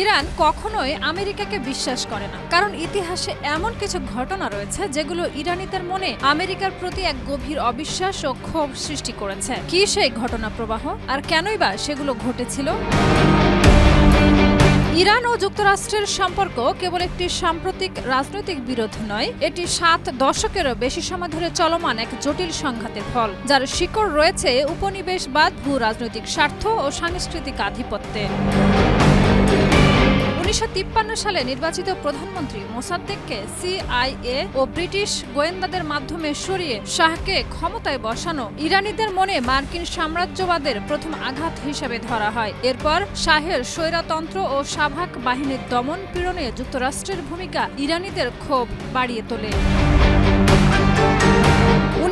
Iran কখনোই আমেরিকাকে বিশ্বাস করে না। কারণ ইতিহাসে এমন কিছু ঘটনা রয়েছে যেগুলো ইরানিদের মনে আমেরিকার প্রতি এক গভীর অবিশ্বাস ও ক্ষোভ সৃষ্টি করেছে। কি সেই ঘটনা প্রবাহ? আর কেনই বা সেগুলো ঘটেছিল? ইরান ও যুক্তরাষ্ট্রের সম্পর্ক কেবল একটি সাম্প্রতিক রাজনৈতিক বিরোধ নয়, এটি সাত দশকেরও বেশি সময় ধরে চলমান এক জটিল সংঘাতের ফল, যার শিকড় রয়েছে উপনিবেশবাদ ভূ রাজনৈতিক স্বার্থ ও সাংস্কৃতিক আধিপত্যে উনিশশো সালে নির্বাচিত প্রধানমন্ত্রী মোসাদ্দেককে সিআইএ ও ব্রিটিশ গোয়েন্দাদের মাধ্যমে সরিয়ে শাহকে ক্ষমতায় বসানো ইরানিদের মনে মার্কিন সাম্রাজ্যবাদের প্রথম আঘাত হিসেবে ধরা হয়। এরপর শাহের স্বৈরাতন্ত্র ও সাভাক বাহিনীর দমন পীড়নে যুক্তরাষ্ট্রের ভূমিকা ইরানিদের ক্ষোভ বাড়িয়ে তোলে।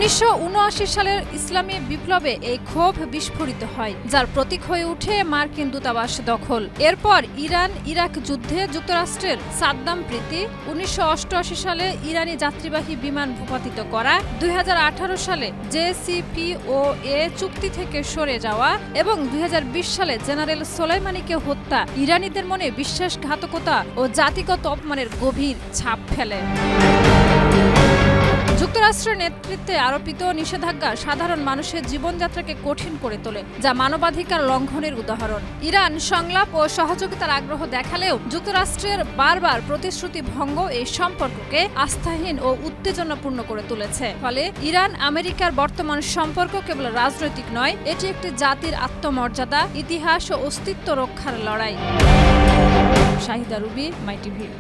উনিশশো উনআশি সালের ইসলামী বিপ্লবে এই ক্ষোভ বিস্ফোরিত হয়, যার প্রতীক হয়ে উঠে মার্কিন দূতাবাস দখল। এরপর ইরান ইরাক যুদ্ধে যুক্তরাষ্ট্রের সাদ্দাম প্রীতি উনিশশো অষ্টআশি সালে ইরানি যাত্রীবাহী বিমান ভূপাতিত করা, দুই হাজার আঠারো সালে জেসিপিও এ চুক্তি থেকে সরে যাওয়া এবং দুই হাজার বিশ সালে জেনারেল সোলাইমানিকে হত্যা। ইরানিদের মনে বিশ্বাসঘাতকতা ও জাতিগত অপমানের গভীর ছাপ ফেলে। যুক্তরাষ্ট্রের নেতৃত্বে আরোপিত নিষেধাজ্ঞা সাধারণ মানুষের জীবনযাত্রাকে কঠিন করে তোলে, যা মানবাধিকার লঙ্ঘনের উদাহরণ। ইরান সংলাপ ও সহযোগিতার আগ্রহ দেখালেও যুক্তরাষ্ট্রের বারবার প্রতিশ্রুতি ভঙ্গ এই সম্পর্ককে আস্থাহীন ও উত্তেজনাপূর্ণ করে তুলেছে। ফলে ইরান আমেরিকার বর্তমান সম্পর্ক কেবল রাজনৈতিক নয়, এটি একটি জাতির আত্মমর্যাদা, ইতিহাস ও অস্তিত্ব রক্ষার লড়াই। Shahida Ruby, my TV.